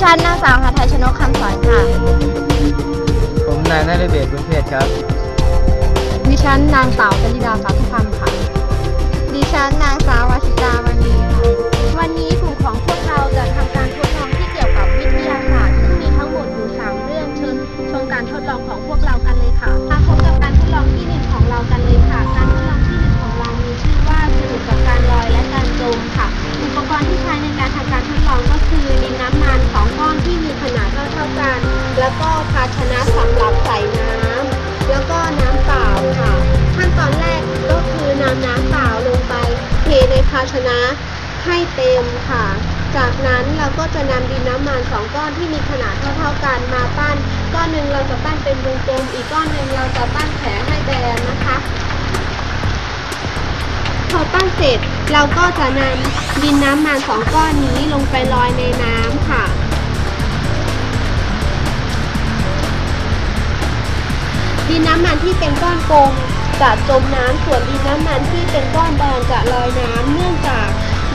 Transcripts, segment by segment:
ฉันนางสาวหาไทยชนกคำสอนค่ะ ผมนายนฤเบศบุญเพชรครับ ดิฉันนางสาวจริดาสาธุพันธ์ค่ะ ดิฉันนางสาว แล้วก็ภาชนะสำหรับใส่น้ำแล้วก็น้ำเปล่าค่ะ ขั้นตอนแรกก็คือนำน้ำเปล่าลงไปเทในภาชนะให้เต็มค่ะ จากนั้นเราก็จะนำดินน้ำมันสองก้อนที่มีขนาดเท่าๆกันมาปั้น ก้อนหนึ่งเราจะปั้นเป็นวงกลม อีกก้อนหนึ่งเราจะปั้นแผลให้แบนนะคะ พอปั้นเสร็จเราก็จะนำดินน้ำมันสองก้อนนี้ลงไปลอยในน้ำค่ะ ดินน้ำมันที่เป็นก้อนกลมจะจมน้ำส่วนดินน้ำมันที่เป็นก้อนแบนจะลอยน้ำเนื่องจาก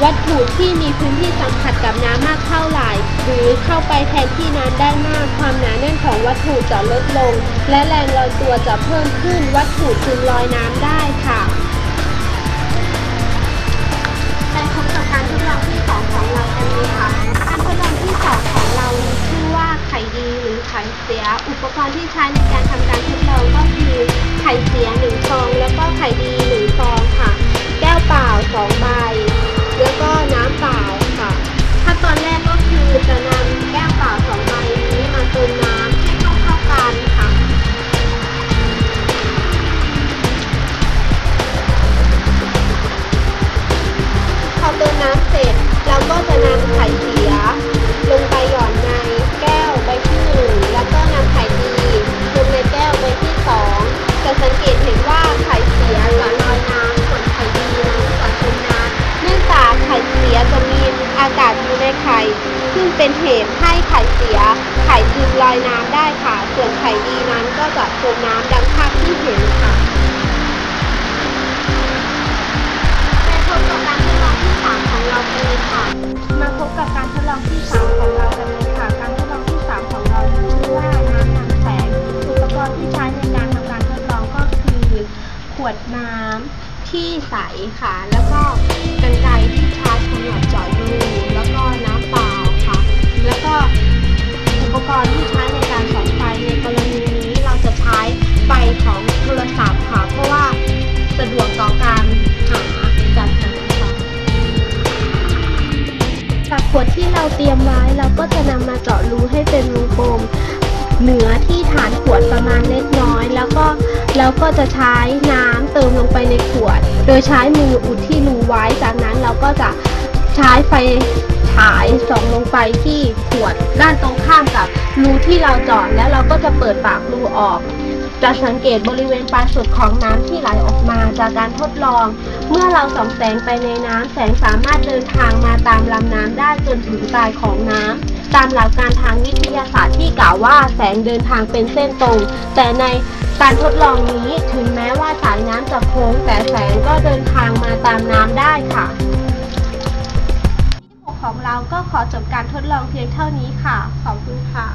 วัตถุที่มีพื้นที่สัมผัสกับน้ำมากเท่าไหร่ หรือเข้าไปแทนที่น้ำได้มาก ความหนาแน่นของวัตถุจะลดลง และแรงลอยตัวจะเพิ่มขึ้นวัตถุจึงลอยน้ำได้ค่ะ ไข่ ซึ่งเป็นเหตุให้ไข่เสีย ไข่จึงลอยน้ำได้ค่ะ ส่วนไข่ดีนั้นก็จะจมน้ำดังภาพที่เห็นค่ะไปพบกับการทดลองที่สามของเรากันเลยค่ะ มาพบกับการทดลองที่สามของเรากันเลยค่ะ การทดลองที่สามของเรามีชื่อว่าน้ำนำแสง อุปกรณ์ที่ใช้ในการทำการทดลองก็คือขวดน้ำ ที่ใสค่ะ แล้วก็กรรไกรที่ใช้สำหรับเจาะรูแล้วก็น้ำเปล่าค่ะ แล้วก็อุปกรณ์ที่ใช้ในการส่องไฟในกรณีนี้เราจะใช้ไฟของโทรศัพท์ค่ะ เพราะว่าสะดวกต่อการหาการหาค่ะจากขวดที่เราเตรียมไว้เราก็จะนำมาเจาะรูให้เป็นวงกลมเหนือที่ฐานขวดประมาณเล็กน้อย แล้วก็แล้วก็จะใช้น้ำ ไปในขวด โดยใช้มืออุดที่รูไว้ จากนั้นเราก็จะใช้ไฟฉายส่องลงไปที่ขวดด้านตรงข้ามกับรูที่เราเจาะแล้วเราก็จะเปิดปากรูออกจะสังเกตบริเวณปลายสุดของน้ำที่ไหลออกมาจากการทดลอง เมื่อเราส่องแสงไปในน้ำแสงสามารถเดินทางมาตามลำน้ำได้จนถึงปลายของน้ำ ตามหลักการทางวิทยาศาสตร์ที่กล่าวว่าแสงเดินทางเป็นเส้นตรง แต่ในการทดลองนี้ถึงแม้ว่าสายน้ำจะโค้งแต่แสงก็เดินทางมาตามน้ำได้ค่ะที่หกของเราก็ขอจบการทดลองเพียงเท่านี้ค่ะ ขอบคุณค่ะ